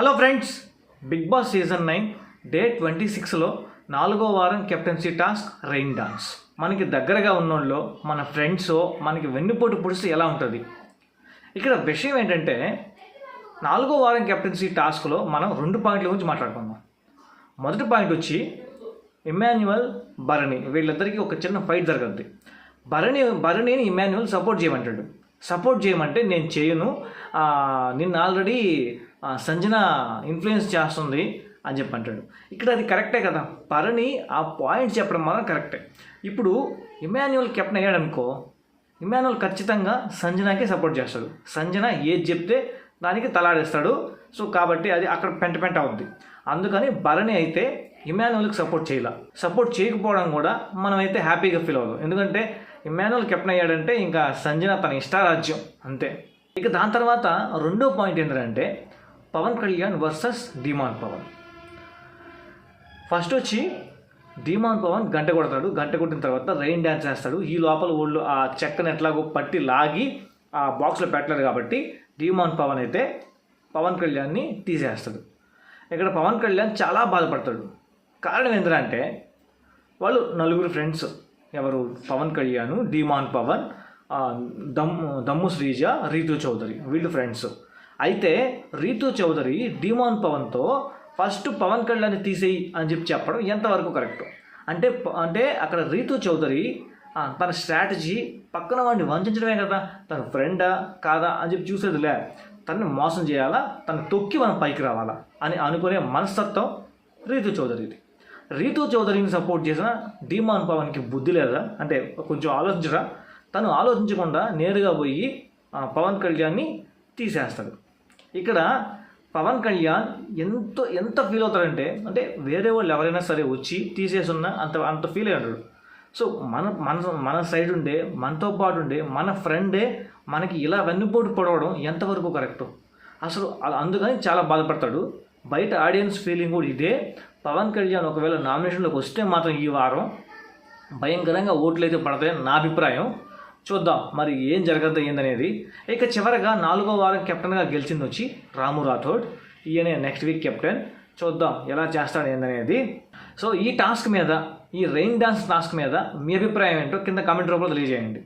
Hello friends Bigg Boss season nine day twenty సిక్స్లో నాలుగో వారం కెప్టెన్సీ టాస్క్ రెయిన్ డాన్స్ మనకి దగ్గరగా ఉన్నోళ్ళు మన ఫ్రెండ్స్ మనకి వెన్నుపోటు పుడిస్తే ఎలా ఉంటుంది? ఇక్కడ విషయం ఏంటంటే నాలుగో వారం కెప్టెన్సీ టాస్క్లో మనం రెండు పాయింట్ల గురించి మాట్లాడుకుందాం. మొదటి పాయింట్ వచ్చి ఇమాన్యువల్ భరణి వీళ్ళిద్దరికీ ఒక చిన్న ఫైట్ జరగద్ది. భరణి భరణిని ఇమాన్యువల్ సపోర్ట్ చేయమంటాడు. సపోర్ట్ చేయమంటే నేను చేయను. నిన్ను ఆల్రెడీ సంజన ఇన్ఫ్లుయెన్స్ చేస్తుంది అని చెప్పి అంటాడు. ఇక్కడ అది కరెక్టే కదా? పరణి ఆ పాయింట్ చెప్పడం మాత్రం కరెక్టే ఇప్పుడు ఇమాన్యువల్ కెప్టెన్ అయ్యాడు అనుకో ఇమానువల్ ఖచ్చితంగా సంజనాకే సపోర్ట్ చేస్తాడు. సంజన ఏది చెప్తే దానికి తలాడేస్తాడు. సో కాబట్టి అది అక్కడ పెంట పెంట అవుద్ది. అందుకని భరణి అయితే ఇమానువల్కి సపోర్ట్ చేయాల. సపోర్ట్ చేయకపోవడం కూడా మనమైతే హ్యాపీగా ఫీల్ అవ్వదు ఎందుకంటే ఇమానువల్ కెప్టెన్ అయ్యాడంటే ఇంకా సంజన తన ఇష్టారాజ్యం అంతే. ఇక దాని తర్వాత రెండో పాయింట్ ఏంటంటే Pawan Kalyan versus Demon Pawan. First వచ్చి ధీమాన్ పవన్ గంట కొడతాడు. గంట కొట్టిన తర్వాత రెయిన్ డ్యాన్స్ వేస్తాడు. ఈ లోపల ఒళ్ళు ఆ చెక్కని ఎట్లాగో పట్టి లాగి ఆ బాక్స్లో పెట్టలేరు కాబట్టి ధీమాన్ పవన్ అయితే పవన్ కళ్యాణ్ని తీసేస్తాడు. ఇక్కడ పవన్ కళ్యాణ్ చాలా బాధపడతాడు. కారణం ఏంటంటే వాళ్ళు నలుగురు ఫ్రెండ్స్. ఎవరు? పవన్ కళ్యాణ్ డిమాన్ పవన్ దమ్ దమ్ము దమ్ము శ్రీజ రీతు చౌదరి వీళ్ళు ఫ్రెండ్స్. అయితే రీతు చౌదరి డీమాన్ పవన్తో ఫస్ట్ పవన్ కళ్యాణ్ తీసేయి అని చెప్పి చెప్పడం ఎంతవరకు కరెక్ట్? అంటే అంటే అక్కడ రీతు చౌదరి తన స్ట్రాటజీ పక్కన వాడిని వంచడమే కదా తన ఫ్రెండా కాదా అని చెప్పి చూసేదిలే. తనని మోసం చేయాలా? తను తొక్కి మనం పైకి రావాలా? అని అనుకునే మనస్తత్వం రీతు చౌదరిది. రీతు చౌదరిని సపోర్ట్ చేసిన డీమాన్ పవన్కి బుద్ధి లేదా? అంటే కొంచెం ఆలోచించరా? తను ఆలోచించకుండా నేరుగా పోయి పవన్ కళ్యాణ్ని తీసేస్తాడు. ఇక్కడ పవన్ కళ్యాణ్ ఎంతో ఎంత ఫీల్ అవుతాడంటే అంటే వేరే వాళ్ళు ఎవరైనా సరే వచ్చి తీసేసున్నా అంత అంత ఫీల్ అయ్యాడు ఉంటాడు సో మన మన మన సైడ్ ఉండే మనతో పాటు ఉండే మన ఫ్రెండే మనకి ఇలా వెన్నుపోటు పడవడం ఎంతవరకు కరెక్ట్ అసలు అందుకని చాలా బాధపడతాడు. బయట ఆడియన్స్ ఫీలింగ్ కూడా ఇదే. పవన్ కళ్యాణ్ ఒకవేళ నామినేషన్లోకి వస్తే మాత్రం ఈ వారం భయంకరంగా ఓట్లు అయితే పడతాయని నా అభిప్రాయం. చూద్దాం మరి ఏం జరగద్దు ఏందనేది ఇక చివరగా నాలుగో వారం కెప్టెన్గా గెలిచింది వచ్చి రాము రాథోడ్ ఈయనే నెక్స్ట్ వీక్ కెప్టెన్. చూద్దాం ఎలా చేస్తాడు ఏందనేది సో ఈ టాస్క్ మీద ఈ రెయిన్ డాన్స్ టాస్క్ మీద మీ అభిప్రాయం ఏంటో కింద కామెంట్ రూపంలో తెలియజేయండి.